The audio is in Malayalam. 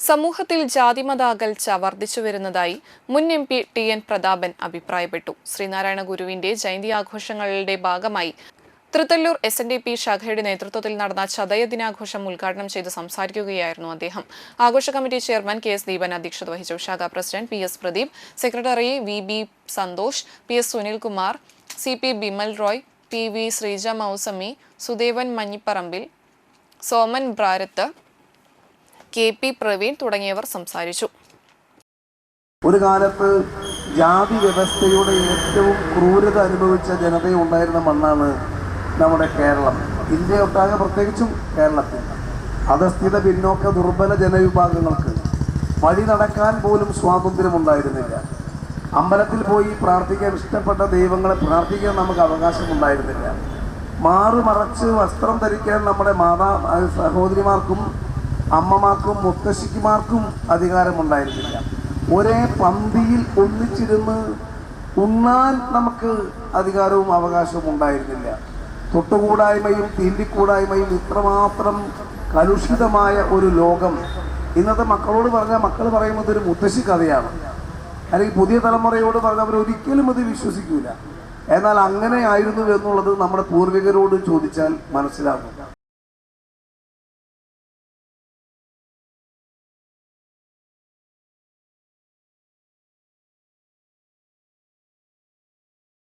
സമൂഹത്തിൽ ജാതിമത അകൽച്ച വർദ്ധിച്ചു വരുന്നതായി മുൻ M P T N Prathapan അഭിപ്രായപ്പെട്ടു. ശ്രീനാരായണ ഗുരുവിന്റെ ജയന്തി ആഘോഷങ്ങളുടെ ഭാഗമായി Thrithallur S N D P ശാഖയുടെ നേതൃത്വത്തിൽ നടന്ന ചതയ ദിനാഘോഷം ഉദ്ഘാടനം ചെയ്ത് സംസാരിക്കുകയായിരുന്നു അദ്ദേഹം. ആഘോഷ committee chairman K S Deepan അധ്യക്ഷത വഹിച്ചു. ശാഖ president P S Pradeep secretary V B Santhosh P S Sunilkumar C P Bimal Roy P V Sreeja Mousami Sudevan Manjipparambil Soman Brarath K P Praveen തുടങ്ങിയവർ സംസാരിച്ചു. ഒരു കാലത്ത് ജാതി വ്യവസ്ഥയുടെ ഏറ്റവും ക്രൂരത അനുഭവിച്ച ജനതയുണ്ടായിരുന്ന മണ്ണാണ് നമ്മുടെ കേരളം. ഇന്ത്യ ഒട്ടാകെ പ്രത്യേകിച്ചും കേരളത്തിൽ. അധസ്ഥിത പിന്നോക്ക ദുർബല ജനവിഭാഗങ്ങൾക്ക് വഴി നടക്കാൻ പോലും സ്വാതന്ത്ര്യമുണ്ടായിരുന്നില്ല. അമ്പലത്തിൽ പോയി പ്രാർത്ഥിക്കാൻ ഇഷ്ടപ്പെട്ട ദൈവങ്ങളെ പ്രാർത്ഥിക്കാൻ നമുക്ക് അവകാശമുണ്ടായിരുന്നില്ല. മാറുമറച്ച് വസ്ത്രം ധരിക്കാൻ നമ്മുടെ മാതാ സഹോദരിമാർക്കും അമ്മമാർക്കും മുത്തശ്ശിക്കുമാർക്കും അധികാരമുണ്ടായിരുന്നില്ല. ഒരേ പന്തിയിൽ ഒന്നിച്ചിരുന്ന് ഉണ്ണാൻ നമുക്ക് അധികാരവും അവകാശവും ഉണ്ടായിരുന്നില്ല. തൊട്ടുകൂടായ്മയും തീണ്ടിക്കൂടായ്മയും ഇത്രമാത്രം കലുഷിതമായ ഒരു ലോകം. ഇന്നത്തെ മക്കളോട് പറഞ്ഞാൽ മക്കൾ പറയുന്നത് ഒരു മുത്തശ്ശി കഥയാണ്. അല്ലെങ്കിൽ പുതിയ തലമുറയോട് പറഞ്ഞാൽ അവർ ഒരിക്കലും അത് വിശ്വസിക്കൂല. എന്നാൽ അങ്ങനെ ആയിരുന്നു എന്നുള്ളത് നമ്മുടെ പൂർവികരോട് ചോദിച്ചാൽ മനസ്സിലാകും.